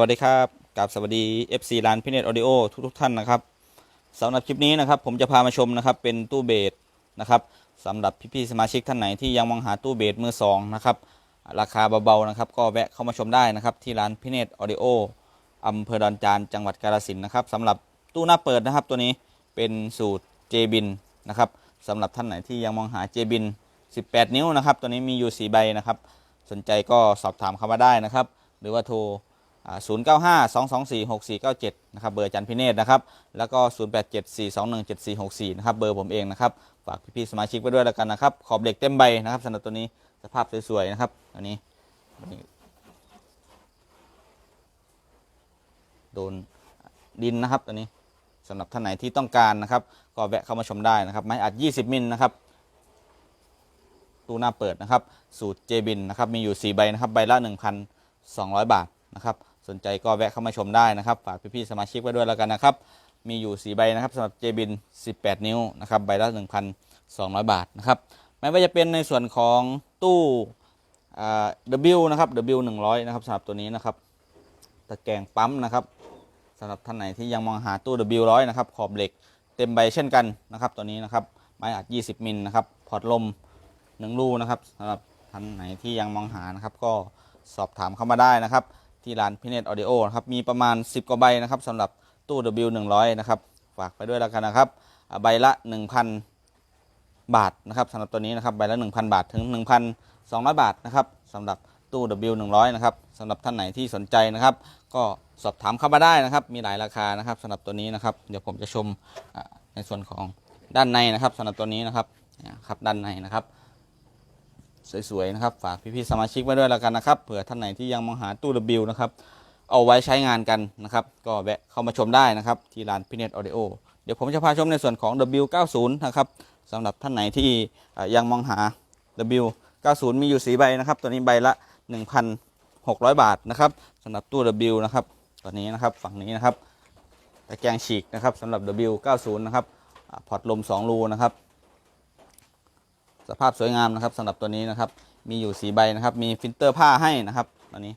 วัสดีครับกับสวัสดี FC ร้านพิเนตออดิโอทุกทุกท่านนะครับสำหรับคลิปนี้นะครับผมจะพามาชมนะครับเป็นตู้เบสนะครับสำหรับพี่ๆสมาชิกท่านไหนที่ยังมองหาตู้เบสมือสองนะครับราคาเบาๆนะครับก็แวะเข้ามาชมได้นะครับที่ร้านพิเนตออดิโออำเภอดอนจานจังหวัดกาฬสินธุ์นะครับสำหรับตู้หน้าเปิดนะครับตัวนี้เป็นสูตรเจบินนะครับสำหรับท่านไหนที่ยังมองหาเจบิน18 นิ้วนะครับตัวนี้มีอยู่4ใบนะครับสนใจก็สอบถามเข้ามาได้นะครับ หรือว่าโทร 0 9 5 2 2 4 6 4 9 7 นะครับ เบอร์อาจันพิเนตนะครับ แล้วก็ 0 8 7 4 2 1 7 4 6 4 นะครับ เบอร์ผมเองนะครับ ฝากพี่ๆสมาชิกไว้ด้วยแล้วกันนะครับ ขอบเหล็กเต็มใบนะครับสำหรับตัวนี้สภาพสวยๆนะครับอันนี้อันนี้ โดนดินนะครับตัวนี้สำหรับท่านไหนที่ต้องการนะครับ ก็แวะเข้ามาชมได้นะครับ ไม้อัด 20 มิลนะครับตู้หน้าเปิดนะครับ สูตรเจบินนะครับ มีอยู่ 4 ใบนะครับ ใบละ 1,200 บาทนะครับ สนใจก็แวะเข้ามาชมได้นะครับ ฝากพี่ๆสมาชิกไว้ด้วยแล้วกันนะครับ มีอยู่ 4 ใบนะครับสำหรับเจบิน 18 นิ้วนะครับ ใบละ 1,200 บาทนะครับ ไม่ว่าจะเป็นในส่วนของตู้อ่า W นะครับ W 100 นะครับสำหรับตัวนี้นะครับ ตะแกรงปั๊มนะครับสำหรับท่านไหนที่ยังมองหาตู้ W100 นะครับ ขอบเหล็กเต็มใบเช่นกันนะครับ ตัวนี้นะครับ ไม้อัด 20 มิลนะครับ พอร์ตลมหนึ่งรูนะครับสำหรับท่านไหนที่ยังมองหานะครับ ก็สอบถามเข้ามาได้นะครับ ที่ร้านพิเนตออดิโอนะครับมีประมาณ 10 กว่าใบนะครับสำหรับตู้ W100 นะครับฝากไปด้วยแล้วกันนะครับใบละ 1,000 บาทนะครับสำหรับตัวนี้นะครับใบละ 1,000 บาทถึง 1,200 บาทนะครับสำหรับตู้ W100 นะครับสำหรับท่านไหนที่สนใจนะครับ ก็สอบถามเข้ามาได้นะครับ มีหลายราคานะครับสำหรับตัวนี้นะครับ เดี๋ยวผมจะชมในส่วนของด้านในนะครับสำหรับตัวนี้นะครับนะครับด้านในนะครับ สวยๆนะครับ ฝากพี่ๆสมาชิกไว้ด้วยแล้วกันนะครับ เผื่อท่านไหนที่ยังมองหาตู้ W นะครับ เอาไว้ใช้งานกันนะครับ ก็แวะเข้ามาชมได้นะครับ ที่ร้านพิเนตออเดโอเดี๋ยวผมจะพาชมในส่วนของ W90 นะครับสำหรับท่านไหนที่ยังมองหา W90 มีอยู่สีใบนะครับ ตัวนี้ใบละ 1,600 บาทนะครับสำหรับตู้ W นะครับตัวนี้นะครับฝั่งนี้นะครับตะแกรงฉีกนะครับสำหรับ W90 นะครับพอร์ตลม 2 รูนะครับ สภาพสวยงามนะครับสำหรับตัวนี้นะครับ มีอยู่สีใบนะครับ มีฟิลเตอร์ผ้าให้นะครับตัวนี้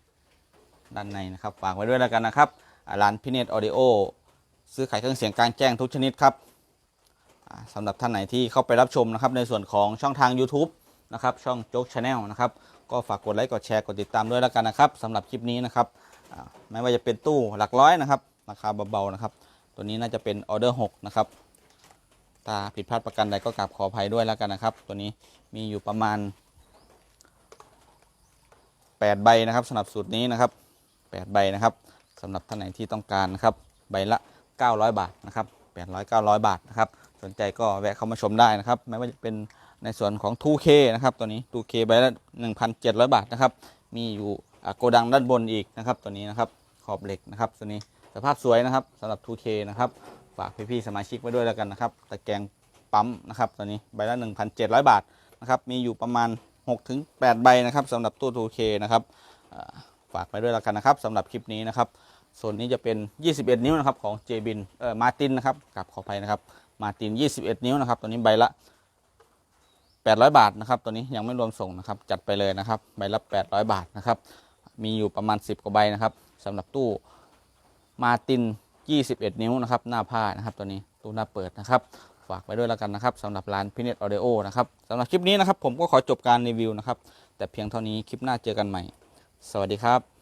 ด้านในนะครับฝากไว้ด้วยแล้วกันนะครับร้านพิเนตออดิโอซื้อขายเครื่องเสียงกลางแจ้งทุกชนิดครับอ่าสำหรับท่านไหนที่เข้าไปรับชมนะครับในส่วนของช่องทาง YouTube นะครับช่องโจ๊กชาแนลนะครับก็ฝากกดไลค์กดแชร์กดติดตามด้วยแล้วกันนะครับสำหรับคลิปนี้นะครับไม่ว่าจะเป็นตู้หลักร้อยนะครับราคาเบาๆนะครับ ตัวนี้น่าจะเป็นออเดอร์6นะครับ ถ้าผิดพลาดประกันใดก็กราบขออภัยด้วยแล้วกันนะครับ ตัวนี้มีอยู่ประมาณ 8 ใบนะครับสำหรับสูตรนี้นะครับ 8 ใบนะครับสำหรับท่านไหนที่ต้องการนะครับใบละ 900 บาทนะครับ800 900 บาทนะครับสนใจก็แวะเข้ามาชมได้นะครับไม่ว่าจะเป็นในส่วนของ 2K นะครับตัวนี้ 2K ใบละ 1,700 บาทนะครับมีอยู่โกดังด้านบนอีกนะครับตัวนี้นะครับขอบเหล็กนะครับตัวนี้สภาพสวยนะครับสำหรับ 2K นะครับ ฝากพี่ๆสมาชิกไว้ด้วยแล้วกันนะครับ ตะแกรงปั๊มนะครับตัวนี้ใบละ 1,700 บาทนะครับ มีอยู่ประมาณ 6-8 ใบนะครับสำหรับตู้ 2K นะครับฝากไปด้วยแล้วกันนะครับสำหรับคลิปนี้นะครับ ส่วนนี้จะเป็น 21 นิ้วนะครับของ j b i n เอ่อมาตินนะครับกับขออภัยนะครับมาติน 21 นิ้วนะครับตัวนี้ใบละ 800 บาทนะครับตัวนี้ยังไม่รวมส่งนะครับจัดไปเลยนะครับใบละ 800 บาทนะครับมีอยู่ประมาณ 10 กว่าใบนะครับสำหรับตู้มาติน 21 นิ้วนะครับหน้าผ้านะครับตัวนี้ตู้หน้าเปิดนะครับฝากไว้ด้วยแล้วกันนะครับสำหรับร้านพิเนตออเดโอนะครับสำหรับคลิปนี้นะครับผมก็ขอจบการรีวิวนะครับแต่เพียงเท่านี้คลิปหน้าเจอกันใหม่ สวัสดีครับ